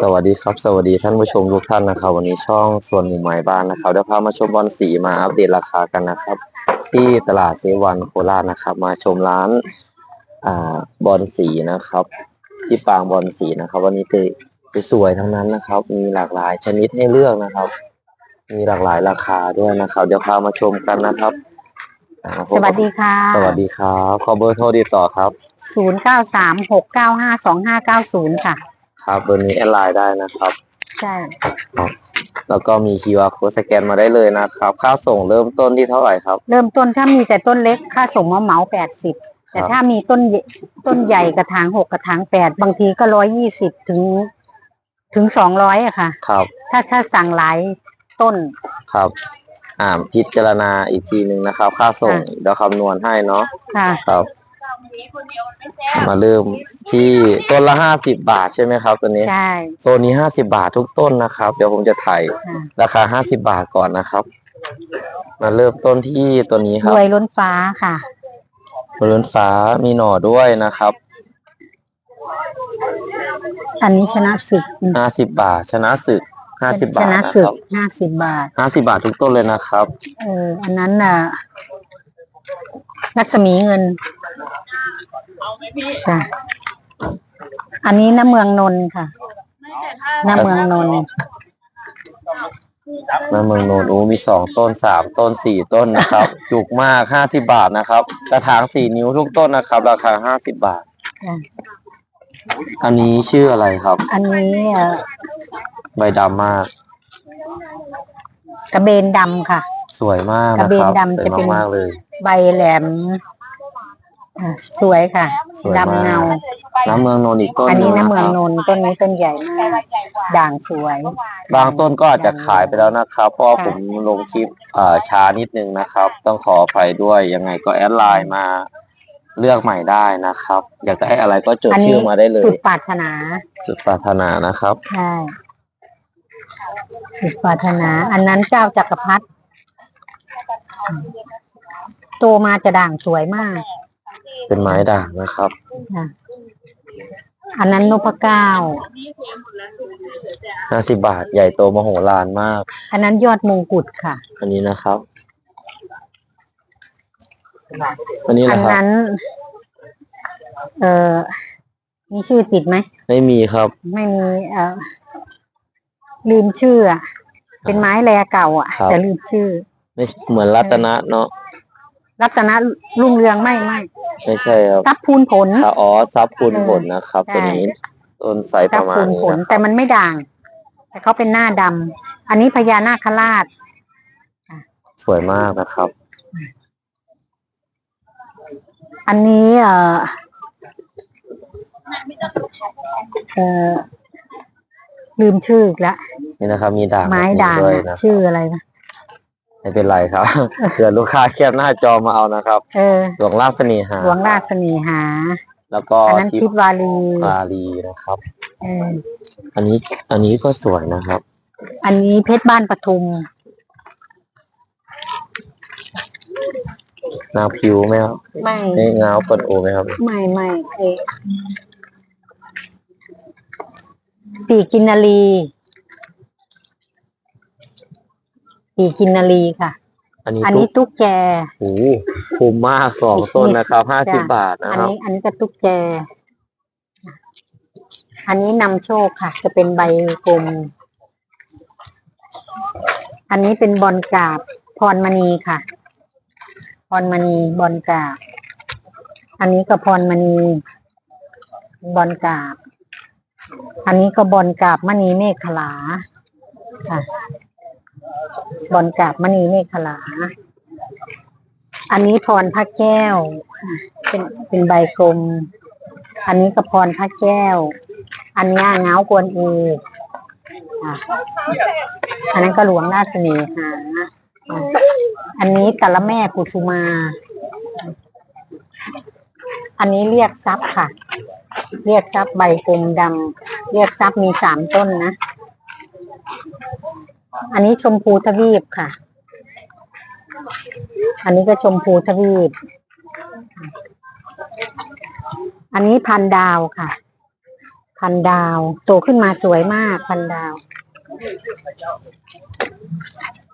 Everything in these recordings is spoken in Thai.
สวัสดีครับ สวัสดีท่านผู้ชมทุกท่านนะครับ วันนี้ช่องส่วนหมู่หมายบ้านนะครับเดี๋ยวพามาชมบอลสีมาอัปเดตราคากันนะครับ ที่ตลาดเซวันโคราชนะครับ มาชมร้านอ่าบอลสีนะครับ ที่ปางบอลสีนะครับ วันนี้คือคือสวยทั้งนั้นนะครับ มีหลากหลายชนิดให้เลือกนะครับ มีหลากหลายราคาด้วยนะครับ เดี๋ยวพามาชมกันนะครับอ่าผมสวัสดีค่ะ สวัสดีครับ ขอเบอร์โทรติดต่อครับ ศูนย์เก้าสามหกเก้าห้าสองห้าเก้าศูนย์ค่ะ ครับเบอร์นี้แอดไลน์ได้นะครับ ใช่ แล้วก็มี QR code สแกนมาได้เลยนะครับ ค่าส่งเริ่มต้นที่เท่าไหร่ครับ เริ่มต้นถ้ามีแต่ต้นเล็กค่าส่งมาเหมาแปดสิบแต่ครับถ้ามีต้นใหญ่ต้นใหญ่กระถางหกกระถางแปดบางทีก็ร้อยยี่สิบถึง ถึงสองร้อยอะค่ะ ครับ ถ้าถ้าสั่งหลายต้น ครับ อ่าพิจารณาอีกทีหนึ่งนะครับ ค่าส่งค่ะ เดี๋ยวคำนวณให้เนาะค่ะ ครับ มาเริ่มที่ต้นละห้าสิบบาทใช่ไหมครับตัวนี้ ใช่ โซนนี้ห้าสิบาททุกต้นนะครับ เดี๋ยวผมจะถ่ายค่ะราคาห้าสิบาทก่อนนะครับ มาเริ่มต้นที่ตัวนี้ครรับวยล้นฟ้าค่ะบริเวณฟ้ามีหน่อด้วยนะครับ อันนี้ชนะศึกห้าสิบบาท ชนะศึกห้าสิบชบาทนะนะศึคกรับห้าสิบบาทห้าสิบาททุกต้นเลยนะครับ เอออันนั้นน่ะรัศมีเงิน จ้ะอันนี้น้ำเมืองนนท์ค่ะ น้ำเมืองนนท์น้ำเมืองโนนโอ้มีสองต้นสามต้นสี่ต้นนะครับ จุกมากห้าสิบาทนะครับ กระถางสี่นิ้วทุกต้นนะครับ ราคาห้าสิบาทจ้ะอันนี้ชื่ออะไรครับ อันนี้เอ่อใบดำมาก กระเบนดำค่ะ สวยมากกระนะเบคนรับดำสวจะยเป็น มากๆเลย ใบแหลม อะสวยค่ะสวยมาก ดำเงา น้ำเมืองโนนอีกต้นอันหนี้งะน้ำเมืองครับนนท์ต้นนี้ต้นใหญ่มากด่างสวย บางต้นก็อาจจะขายไปแล้วนะครับเพราะว่าค่ะ ผมลงคลิปอ่าช้านิดนึงนะครับ ต้องขออภัยด้วยยังไงก็แอดไลน์มาเลือกใหม่ได้นะครับ อยากจะให้อะไรก็จดอันชื่นี้อมาได้เลยสุดปรารถนาสุดปรารถนานะครับ ใช่สุดปรารถนา อันนั้นเจ้าจักรพรรดิโตมาจะด่างสวยมาก เป็นไม้ด่างนะครับค่ะอันนั้นนพเก้าห้าสิบาทใหญ่โตมโหฬารมาก อันนั้นยอดมงกุฎค่ะ อันนี้นะครับ อันนี้อันะนครับนั้น เอ่อมีชื่อติดไหม ไม่มีครับไม่มี เอ่อลืมชื่ออะเป็นไม้แลเก่าอะครับแต่ลืมชื่อ ไม่เหมือนรัตนะเนาะ รัตนรุ่งเรืองไม่ไม่ไม่ใช่ครับทรัพย์พูนผลถ้าอ๋อซับคูณผลนะครับใช่ตัวนี้ต้นไซส์ทปรัพระย์มาณพูนนี้ผลนะคแต่รับมันไม่ด่าง แต่เขาเป็นหน้าดำอันนี้พญานาคราช สวยมากนะครับ อันนี้เอ่อเอ่อลืมชื่ออีกแล้วนี่นะครับ มีด่างไม้ด่างด้วยอะนะชื่ออะไรนะ ไม่เป็นไรครับเผื่อลูกค้าแคปหน้าจอมาเอานะครับเออหลวงราชเสน่หาหลวงราชเสนีหา แล้วก็อันนั้นทิทิพพวารีวารีนะครับเอออันนี้อันนี้ก็สวยนะครับ อันนี้เพชรบ้านปทุม นางพิวไหมครับ ไม่นี่เงาเปิดโอไหมครับ ไม่ไม่เออปีกินนารี ปีกินนารีค่ะ อันนี้อันตุ๊นี้กตุ๊กแกโอ้โหคุ้มมากสองต้นนะครับห้าสิบจ้ะบาทนะอันครับนี้ อันนี้ก็ตุ๊กแก อันนี้นำโชคค่ะ จะเป็นใบกลม อันนี้เป็นบอลกราบพรมณีค่ะ พรมณีบอลกราบ อันนี้ก็พรมณีบอลกราบ อันนี้ก็บอลกราบมณีเมฆขลาค่ะ บอลกาบมณีเมฆลา อันนี้พรพระแก้ว เป็นเป็นใบกลม อันนี้ก็พรพระแก้ว อันนี้เงากวนอูอันนั้นก็หลวงราชเสน่หาอันนี้กะละแม่กุสุมา อันนี้เรียกทรัพย์ค่ะ เรียกทรัพย์ใบกลมดำเรียกทรัพย์มีสามต้นนะ อันนี้ชมพูทวีปค่ะ อันนี้ก็ชมพูทวีป อันนี้พันดาวค่ะ พันดาว โตขึ้นมาสวยมาก พันดาว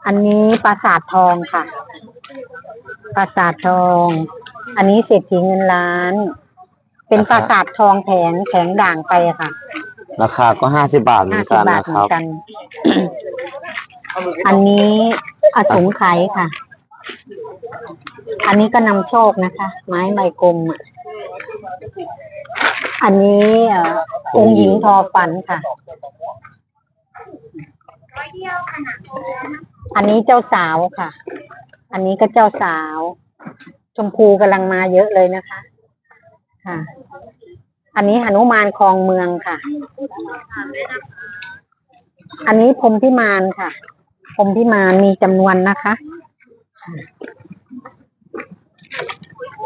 อันนี้ปราสาททองค่ะ ปราสาททอง อันนี้เศรษฐีเงินล้าน เป็นปราสาททองแผงแผงด่างไปค่ะ ราคาก็ห้าสิบาทเหมืห้าอนสิกันบาทนะเหคมือรับนกัน อันนี้อสงไขยค่ะ อันนี้ก็นำโชคนะคะ ไม้ใบกลมอะอันนี้เอ่อองค์หญิงทอฝันค่ะ อันนี้เจ้าสาวค่ะ อันนี้ก็เจ้าสาว ชมพูกำลังมาเยอะเลยนะคะ ค่ะ อันนี้หนุมานคลองเมืองค่ะ อันนี้พรหมพิมานค่ะ พรหมพิมานมีจำนวนนะคะ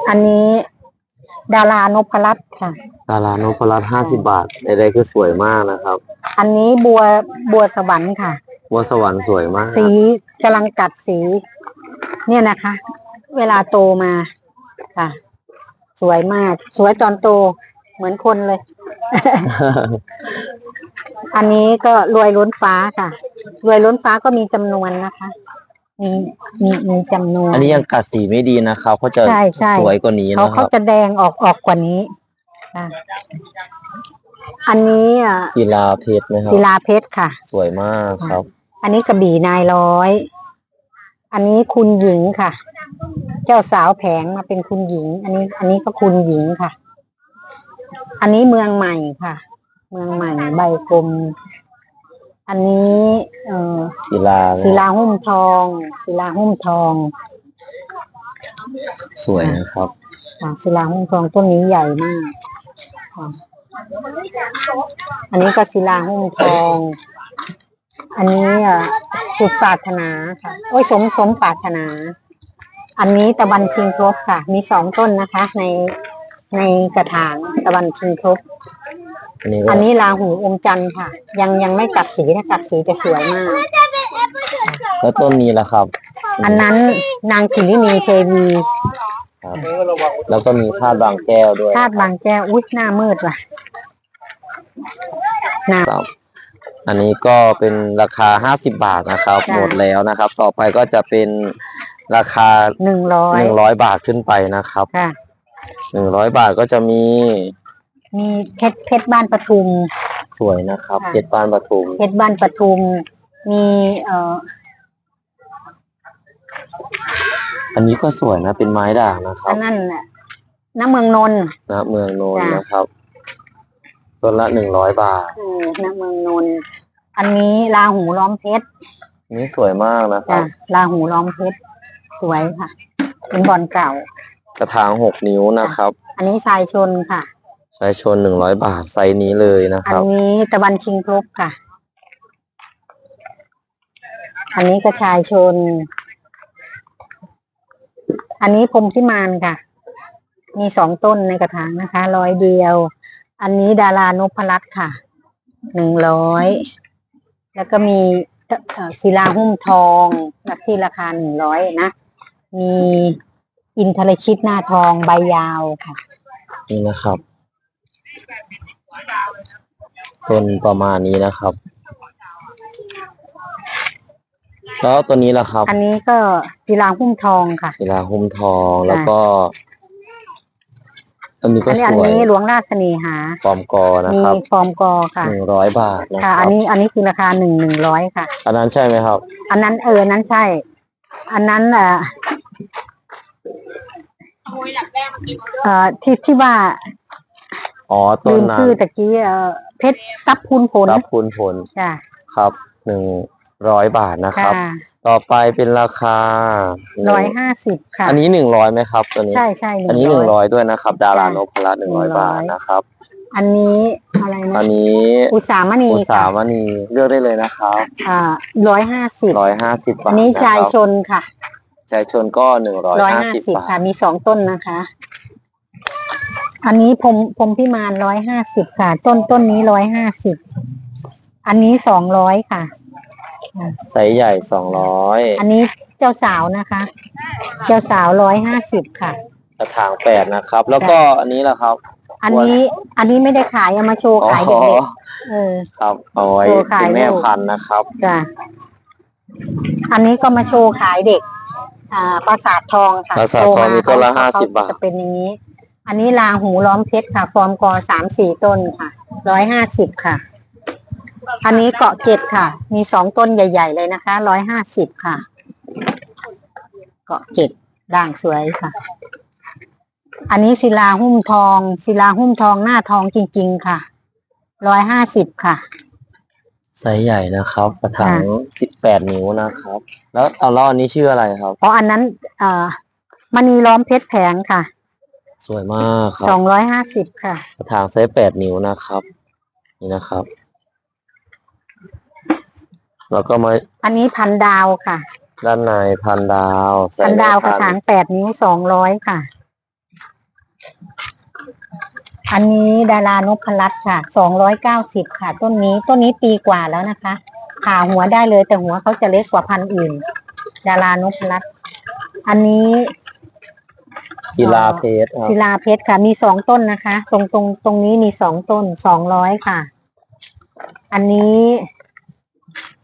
อันนี้ดารานพรัตน์ค่ะ ดารานพรัตน์ห้าสิบาทใดๆคือสวยมากนะครับ อันนี้บัวบัวสวรรค์ค่ะวัวสวรรค์สวยมาก สีกำลังกัดสี เนี่ยนะคะ เวลาโตมาค่ะ สวยมาก สวยตอนโต เหมือนคนเลย อันนี้ก็รวยล้นฟ้าค่ะ รวยล้นฟ้าก็มีจำนวนนะคะ มีมีมีจำนวนอันนี้ยังกัดสีไม่ดีนะครับเขาจะใช่ใช่สวยกว่านี้เขานะคเขารับจะแดงออกออกกว่านี้ค่ะอันนี้อะศิลาเพชรนะครับศิลาเพชรค่ะ สวยมากครับ อันนี้กระบี่นายร้อย อันนี้คุณหญิงค่ะ เจ้าสาวแผงมาเป็นคุณหญิง อันนี้ อันนี้ก็คุณหญิงค่ะ อันนี้เมืองใหม่ค่ะ เมืองใหม่ใบกลม อันนี้ เอ่อศิลาศิลาหุ้มทองศิลาหุ้มทองสวยนะครับค่ะศิลาหุ้มทองต้นนี้ใหญ่มากค่ะอันนี้ก็ศิลาหุ้มทอง อันนี้อะสุดปรารถนาค่ะ โอ้ยสมสมปรารถนา อันนี้ตะวันชิงครบค่ะ มีสองต้นนะคะ ใน ในกระถางตะวันชิงครบอันนี้ก็อันนี้ราหูอมจันทร์ค่ะ ยังยังไม่กัดสีถ้ากัดสีจะสวยมาก แล้วต้นนี้ล่ะครับอันนั้นนางกิรินีเทวีครับแล้วก็มีธาตุบางแก้วด้วยธาตุบางแก้วอุ้ยหน้ามืดว่ะหน้า ครับ อันนี้ก็เป็นราคาห้าสิบบาทนะครับ จ้ะ หมดแล้วนะครับ ต่อไปก็จะเป็นราคาหนึ่งร้อหยนึ่งร้อยบาทขึ้นไปนะครับ ค่ะ หนึ่งร้อยบาทก็จะมีมีเพชรเพชรบ้านปทุม สวยนะครับค่ะ เพชรปานปทุมเพชรบ้านปทุม มีเอ่ออันนี้ก็สวยนะเป็นไม้ด่างนะครัอับนนั้นน่ะน้ำเมืองนนท์ นะเมืองโนนจ้ะ นะครับต้นละหนึ่งร้อยบาท เออน้ำเมืองนนท์อันนี้ราหูล้อมเพชรอันนี้สวยมากนะคจ้ะรับราหูล้อมเพชรสวยค่ะ เป็นบอลเก่า กระถางหกนิ้วนะครับ อันนี้ชายชนค่ะใช้ชนหนึ่งร้อยบาทไซส์นี้เลยนะคอันรับ นี้ตะวันชิงครบค่ะ อันนี้ก็ชายชน อันนี้พรหมพิมานค่ะ มีสองต้นในกระถางนะคะ ร้อยเดียว อันนี้ดารานพรัตน์ค่ะ หนึ่งร้อย แล้วก็มีเอ่อศิลาหุ้มทองรับที่ราคาหนึ่งร้อยนะ มี อินทรชิตหน้าทองใบยาวค่ะ นี่นะครับ ต้นประมาณนี้นะครับ แล้วตัวนี้ล่ะครับอันนี้ก็ศิลาหุ้มทองค่ะ ศิลาหุ้มทองแล้วก็ อันนี้ก็อันนี้สอันวยนี้หลวงราชเสน่หาฟอร์มกอนะมีครับฟอร์มกอค่ะ หนึ่งร้อยบาทนะคค่ะ รัอับนนี้อันนี้คือราคาหนึ่งหนึ่งร้อยค่ะ อันนั้นใช่ไหมครับ อันนั้นเอออันนั้นใช่ อันนั้นเอ่อ เอ่อที่ที่ว่าอ๋อต้ลืนมนั้ชื่อนตะกี้เอ่อเพชรซับพูนผลรับคุณผลจ้ะครับหนึ่งร้อยบาทนะคค่ะรับต่อไปเป็นราคาร้อยห้าสิบค่ะอันนี้หนึ่งร้อยไหมครับตัวนี้ ใช่ใช่อันนี้หนึ่งร้อยร้อยด้วยนะครับ ดารานพรัตน์หนึ่งร้อย100บาทนะครับ อันนี้อะไรอันะนนี้อุสามณีอุสาค่ะมณีเลือกได้เลยนะครับอ่าร้อยห้าสิบร้อยห้าสิบบาทอันนี้ชายะครับชนค่ะ ชายชนก็หนึ่งร้อยร้อยห้าห้าสิบสิบบาทค่ะมีสองต้นนะคะ อันนี้พรมพรมพิมานร้อยห้าสิบค่ะ ต้นต้นนี้ร้อยห้าสิบอันนี้สองร้อยค่ะ ไซส์ใหญ่สองร้อยอันนี้เจ้าสาวนะคะ เจ้าสาวร้อยห้าสิบค่ะ กระถางแปดนะครับ แล้วก็อันนี้แหละครับอันนี้อันนี้ไม่ได้ขายเอามาโชว์อ๋อขายเด็กๆเออครับเอาไว้โชว์ขายเป็นแม่ลูก พันธุ์นะครับ จ้ะอันนี้ก็มาโชว์ขายเด็ก อ่าปราสาททองค่ะปราสาททองโชว์มีต้นละเขห้าเขสิบบาท จะเป็นอย่างนี้ อันนี้ลาหูล้อมเพชรค่ะ ฟอร์มกอสามสี่ต้นค่ะร้อยห้าสิบค่ะ อันนี้เกาะเกตค่ะ มีสองต้นใหญ่ ๆ เลยนะคะร้อยห้าสิบค่ะ เกาะเกตด่างสวยค่ะ อันนี้ศิลาหุ้มทอง ศิลาหุ้มทองหน้าทองจริง ๆ ค่ะร้อยห้าสิบค่ะ ไซส์ใหญ่นะครับกระถางสิบแปดนิ้วนะครับ แล้วเอาล่ออันนี้ชื่ออะไรครับเพราะอันนั้นเอ่อมณีล้อมเพชรแผงค่ะ สวยมากคสรัอบงร้อยห้าสิบค่ะ กระถางไซส์แปดนิ้วนะครับ นี่นะครับ แล้วก็มาอันนี้พันดาวค่ะ ด้านในพันดาวใส่พันดาวกในระถางแปดนิ้วสองร้อยค่ะ อันนี้ดารานพรัตน์ค่ะสองร้อยเก้าสิบค่ะ ต้นนี้ต้นนี้ปีกว่าแล้วนะคะผ่าหัวได้เลยแต่หัวเขาจะเล็กกว่าพันธุ์อื่น ดารานพรัตน์อันนี้กีฬาเพชรครับศิลาเพชรค่ะ มีสองต้นนะคะ ตรงตรงตรงนี้มีสองต้นสองร้อยค่ะ อันนี้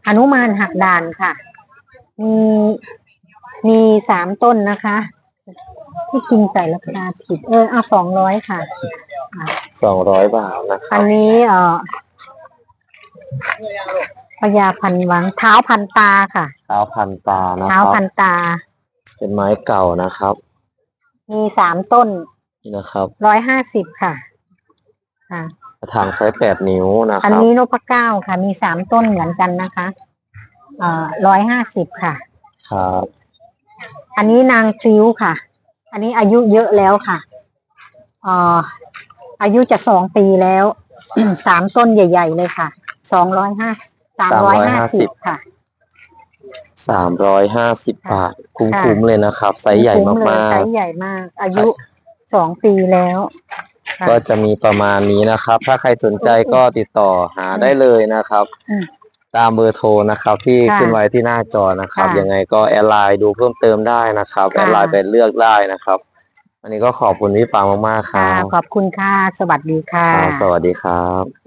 อนุมานหักด่านค่ะ มีมีสามต้นนะคะ ที่จริงใส่ราคาผิด เออเอาสองร้อยค่ะ สองร้อยบาทนะครัอับนนี้เอ่อพญาพันวังเท้าพันตาค่ะ เท้าพันตานะคเท้ารับ พันตา เป็นไม้เก่านะครับ มีสามต้นนี่นะครับร้อยห้าสิบค่ะค่ะ กระถางไซส์แปดนิ้วนะคอันรับ นี้นพเก้าค่ะ มีสามต้นเหมือนกันนะคะเอ่อร้อยห้าสิบค่ะ ครับ อันนี้นางพริ้วค่ะ อันนี้อายุเยอะแล้วค่ะเอ่ออายุจะสองปีแล้ว สามต้นใหญ่ ๆ เลยค่ะ สองร้อยห้าสามร้อยห้าสิบค่ะ สามร้อยห้าสิบบาท คุ้ค่ะมๆเลยนะครับ ไซส์ใหญ่คุ้เลยมากไซส์ใหญ่มาก อายุสองปีแล้วค่ะๆก็จะมีประมาณนี้นะครับ ถ้าใครสนใจก็ติดต่อหาได้เลยนะครับอืม ตามเบอร์โทรนะครับ ที่ค่ะขึ้นไว้ที่หน้าจอนะครับค่ะยังไงก็แอดไลน์ดูเพิ่มเติมได้นะครับค่ะ แอดไลน์ไปเลือกได้นะครับอันนี้ก็ขอบคุณพี่ปางมากๆคค่ะ รับขอบคุณค่ะ สวัสดีค่ะ ครับสวัสดีครับ